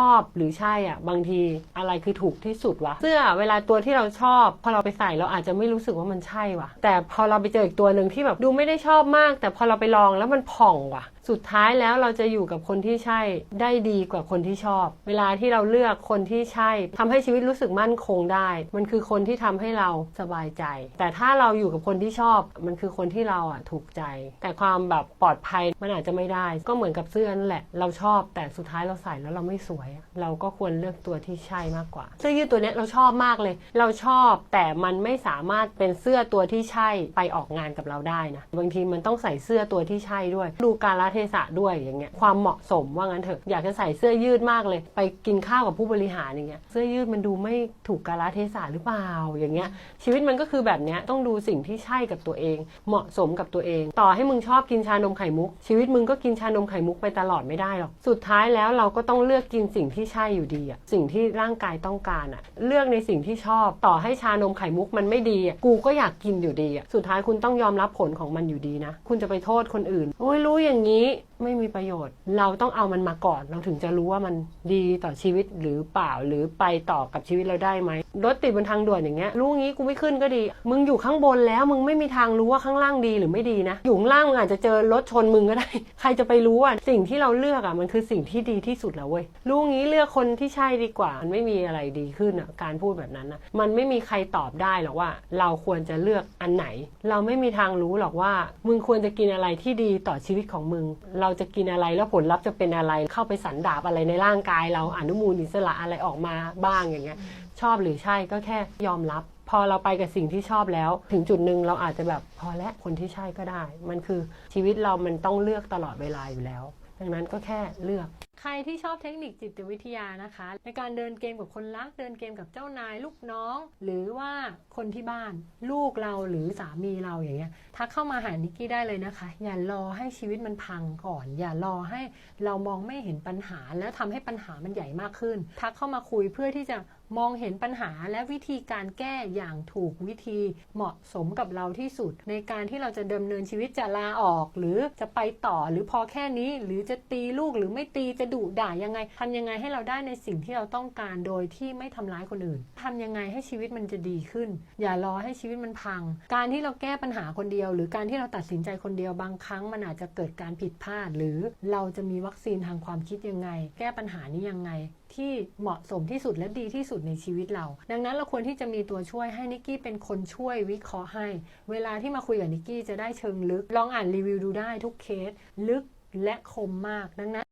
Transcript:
ชอบหรือใช่อะ บางทีอะไรคือถูกที่สุดวะเสื้อเวลาตัวที่เราชอบพอเราไปใส่เราอาจจะไม่รู้สึกว่ามันใช่วะแต่พอเราไปเจออีกตัวหนึ่งที่แบบดูไม่ได้ชอบมาก แต่พอเราไปลองแล้วมันผ่องว่ะสุดท้ายแล้วเราจะอยู่กับคนที่ใช่ได้ดีกว่าคนที่ชอบ เวลาที่เราเลือกคนที่ใช่ทำให้ชีวิตรู้สึกมั่นคงได้ มันคือคนที่ทำให้เราสบายใจ แต่ถ้าเราอยู่กับคนที่ชอบ มันคือคนที่เราอะถูกใจ แต่ความแบบปลอดภัยมันอาจจะไม่ได้ ก็เหมือนกับเสื้อนั่นแหละเราชอบ แต่สุดท้ายเราใส่แล้วเราไม่สวยอะเราก็ควรเลือกตัวที่ใช่มากกว่า เสื้อยืดตัวนี้เราชอบมากเลย เราชอบแต่มันไม่สามารถเป็นเสื้อตัวที่ใช่ไปออกงานกับเราได้นะบางทีมันต้องใส่เสื้อตัวที่ใช่ด้วย ดูกาลเทศะด้วยอย่างเงี้ยความเหมาะสมว่างั้นเถอะอยากจะใส่เสื้อยืดมากเลย ไปกินข้าวกับผู้บริหารอย่างเงี้ยเสื้อยืดมันดูไม่ถูกกาลเทศะหรือเปล่าอย่างเงี้ยชีวิตมันก็คือแบบเนี้ยต้องดูสิ่งที่ใช่กับตัวเอง เหมาะสมกับตัวเอง ต่อให้มึงชอบกินชานมไข่มุก ชีวิตมึงก็กินชานมไข่มุกไปตลอดไม่ได้หรอกสุดท้ายแล้วเราก็ต้องเลือกกินสิ่งที่ใช่อยู่ดีอะสิ่งที่ร่างกายต้องการอะเลือกในสิ่งที่ชอบต่อให้ชานมไข่มุกมันไม่ดีอะกูก็อยากกินอยู่ดีอะสุดท้ายคุณต้องยอมรับผลของมันอยู่ดีนะ คุณจะไปโทษคนอื่น โอ้ยรู้อย่างนี้ไม่มีประโยชน์ เราต้องเอามันมาก่อน เราถึงจะรู้ว่ามันดีต่อชีวิตหรือเปล่าหรือไปต่อกับชีวิตเราได้ไหมรถติดบนทางด่วนอย่างเงี้ยรู้งี้กูไม่ขึ้นก็ดี มึงอยู่ข้างบนแล้วมึงไม่มีทางรู้ว่าข้างล่างดีหรือไม่ดีนะ อยู่ข้างล่างมึงอาจจะเจอรถชนมึงก็ได้ ใครจะไปรู้อะสิ่งที่เราเลือกอะมันคือสิ่งที่ดีที่สุดแล้วเว้ยรู้งี้เลือกคนที่ใช่ดีกว่า มันไม่มีอะไรดีขึ้นอะการพูดแบบนั้นอะมันไม่มีใครตอบได้หรอกว่า เราควรจะเลือกอันไหน เราไม่มีทางรู้หรอกว่า มึงควรจะกินอะไรที่ดีต่อชีวิตของมึง เราจะกินอะไรแล้วผลลัพธ์จะเป็นอะไรเข้าไปสันดาบอะไรในร่างกายเราอนุมูลอิสระอะไรออกมาบ้างอย่างเงี้ยชอบหรือใช่ก็แค่ยอมรับ พอเราไปกับสิ่งที่ชอบแล้ว ถึงจุดหนึ่งเราอาจจะแบบพอและคนที่ใช่ก็ได้ มันคือชีวิตเรามันต้องเลือกตลอดเวลาอยู่แล้วังนั้นก็แค่เลือก ใครที่ชอบเทคนิคจิตวิทยานะคะ ในการเดินเกมกับคนรัก เดินเกมกับเจ้านายลูกน้อง หรือว่าคนที่บ้าน ลูกเราหรือสามีเราอย่างเงี้ยทักเข้ามาหานิกกี้ได้เลยนะคะ อย่ารอให้ชีวิตมันพังก่อน อย่ารอให้เรามองไม่เห็นปัญหา แล้วทำให้ปัญหามันใหญ่มากขึ้น ทักเข้ามาคุยเพื่อที่จะมองเห็นปัญหาและวิธีการแก้อย่างถูกวิธีเหมาะสมกับเราที่สุด ในการที่เราจะดำเนินชีวิตจะลาออก หรือจะไปต่อหรือพอแค่นี้ หรือจะตีลูกหรือไม่ตีจะดุด่ายังไงทำยังไงให้เราได้ในสิ่งที่เราต้องการโดยที่ไม่ทำร้ายคนอื่นทำยังไงให้ชีวิตมันจะดีขึ้น อย่ารอให้ชีวิตมันพัง การที่เราแก้ปัญหาคนเดียว หรือการที่เราตัดสินใจคนเดียวบางครั้งมันอาจจะเกิดการผิดพลาด หรือเราจะมีวัคซีนทางความคิดยังไง แก้ปัญหานี้ยังไง ที่เหมาะสมที่สุดและดีที่สุดในชีวิตเรา ดังนั้นเราควรที่จะมีตัวช่วยให้นิกกี้เป็นคนช่วยวิเคราะห์ให้ เวลาที่มาคุยกับนิกกี้จะได้เชิงลึก ลองอ่านรีวิวดูได้ทุกเคส ลึกและคมมากดังนั้น